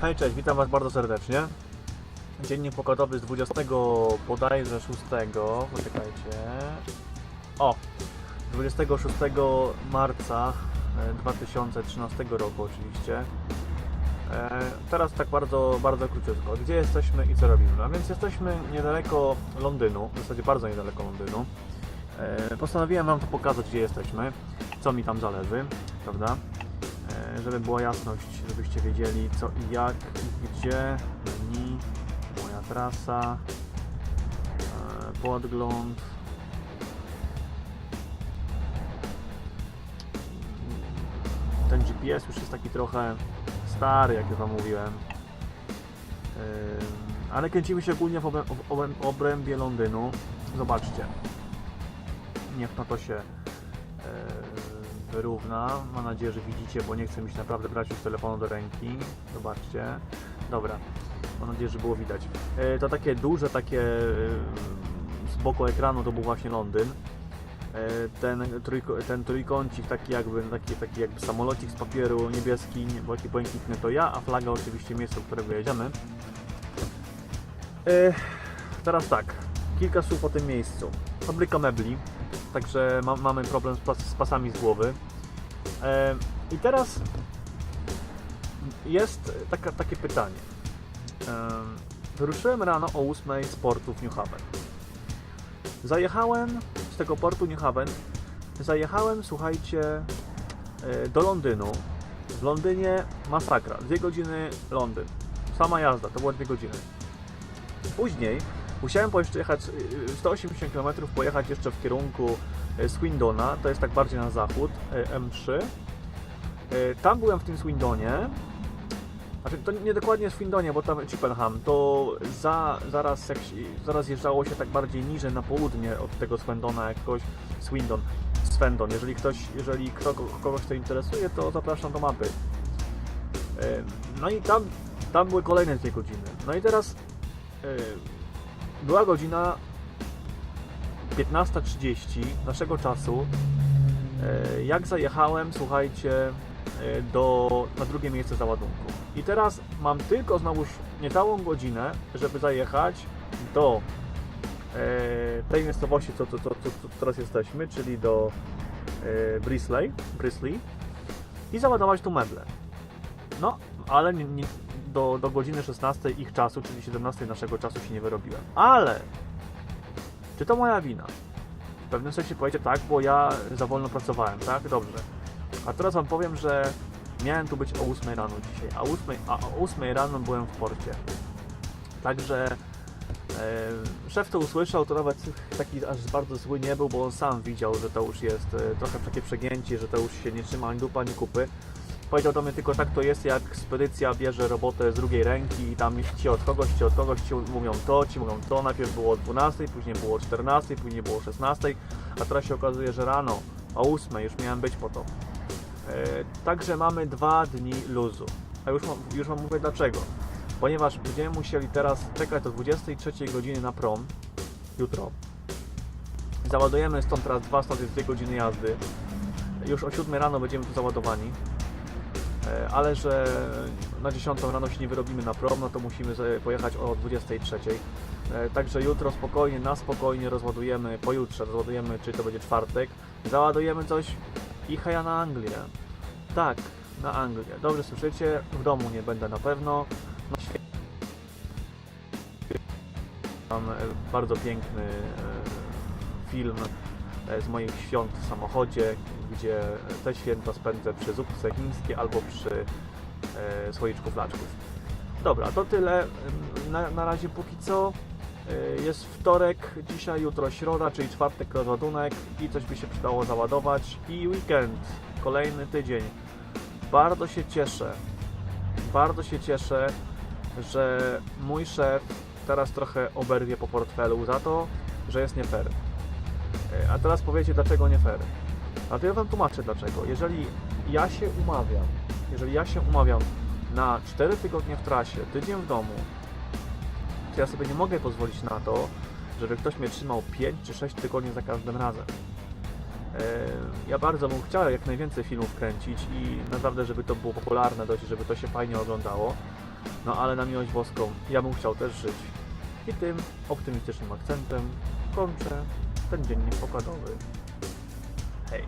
Hej, cześć, witam Was bardzo serdecznie. Dziennik pokładowy z 20 bodajże 6. Poczekajcie. O! 26 marca e, 2013 roku oczywiście. E, Teraz tak bardzo, bardzo króciutko. Gdzie jesteśmy i co robimy? A więc jesteśmy niedaleko Londynu, w zasadzie bardzo niedaleko Londynu. E, Postanowiłem Wam to pokazać, gdzie jesteśmy, co mi tam zależy, prawda? E, Żeby była jasność, żebyście wiedzieli co i jak, gdzie, menu, moja trasa, e, podgląd. Ten GPS już jest taki trochę stary, jak już Wam mówiłem. Ym, Ale kręcimy się ogólnie w obrę- w obrę- obrębie Londynu. Zobaczcie. Niech na to się wyrówna. Mam nadzieję, że widzicie, bo nie chcę mi się naprawdę brać już telefonu do ręki. Zobaczcie. Dobra. Mam nadzieję, że było widać. E, To takie duże, takie e, z boku ekranu to był właśnie Londyn. E, Ten, trójko, ten trójkącik, taki jakby, taki, taki jakby samolocik z papieru niebieski, nie- taki błękitny to ja, a flaga oczywiście miejsce, do którego jedziemy. Teraz tak, kilka słów o tym miejscu. Fabryka mebli, także ma, mamy problem z, pas, z pasami z głowy. E, I teraz jest taka, takie pytanie. E, Wyruszyłem rano o 8 z portu w New Haven. Zajechałem z tego portu New Haven, zajechałem, słuchajcie, e, do Londynu. W Londynie masakra, dwie godziny Londyn. Sama jazda, to było dwie godziny. Później musiałem jeszcze jechać y, 180 km, pojechać jeszcze w kierunku y, Swindona, to jest tak bardziej na zachód, y, M3. Y, Tam byłem w tym Swindonie. Znaczy, to nie dokładnie Swindonie, bo tam Chippenham, to za, zaraz, jak, zaraz jeżdżało się tak bardziej niżej na południe od tego Swindona, jakoś Swindon, Swendon. Jeżeli ktoś, jeżeli kogoś to interesuje, to zapraszam do mapy. Y, No i tam, tam były kolejne dwie godziny. No i teraz y, była godzina 15.30 naszego czasu. y, Jak zajechałem, słuchajcie, y, do, na drugie miejsce załadunku. I teraz mam tylko znowu niecałą godzinę, żeby zajechać do y, tej miejscowości, co, co, co, co, teraz jesteśmy, czyli do Brisley, Brisley i załadować tu meble. No, ale nie, nie, do, do godziny 16 ich czasu, czyli 17 naszego czasu się nie wyrobiłem. Ale czy to moja wina? W pewnym sensie powiecie tak, bo ja za wolno pracowałem, tak? Dobrze. A teraz wam powiem, że miałem tu być o 8 rano dzisiaj, a, 8, a o 8 rano byłem w porcie. Także e, szef to usłyszał, to nawet taki aż bardzo zły nie był, bo on sam widział, że to już jest e, trochę takie przegięcie, że to już się nie trzyma ani dupa, ani kupy. Powiedział do mnie tylko tak to jest, jak spedycja bierze robotę z drugiej ręki i tam ci od kogoś, ci od kogoś, ci mówią to, ci mówią to. Najpierw było o 12, później było o 14, później było o 16, a teraz się okazuje, że rano o 8 już miałem być po to. E, także mamy dwa dni luzu. A już, już Wam mówię dlaczego. Ponieważ będziemy musieli teraz czekać do 23 godziny na prom, jutro. Załadujemy stąd teraz dwa, stąd jest 2 godziny jazdy. Już o 7 rano będziemy tu załadowani. E, ale że na 10 rano się nie wyrobimy na prom, no to musimy pojechać o 23. E, Także jutro spokojnie, na spokojnie rozładujemy, pojutrze rozładujemy, czy to będzie czwartek, załadujemy coś i heja na Anglię. Tak, na Anglię. Dobrze słyszycie, w domu nie będę na pewno. Na mam e, bardzo piękny film z moich świąt w samochodzie, gdzie te święta spędzę przy zupce chińskiej albo przy e, słoiczku flaczków. Dobra, to tyle. Na, na razie póki co. E, Jest wtorek, dzisiaj, jutro środa, czyli czwartek rozładunek i coś by się przydało załadować. I weekend, kolejny tydzień. Bardzo się cieszę, bardzo się cieszę, że mój szef teraz trochę oberwie po portfelu za to, że jest nie fair. E, A teraz powiecie, dlaczego nie fair. A to ja Wam tłumaczę dlaczego. Jeżeli ja się umawiam, jeżeli ja się umawiam na 4 tygodnie w trasie, tydzień w domu, to ja sobie nie mogę pozwolić na to, żeby ktoś mnie trzymał 5 czy 6 tygodni za każdym razem. E, Ja bardzo bym chciał jak najwięcej filmów kręcić i naprawdę, żeby to było popularne dość, żeby to się fajnie oglądało. No ale na miłość boską ja bym chciał też żyć. I tym optymistycznym akcentem kończę ten dziennik pokładowy. Hej.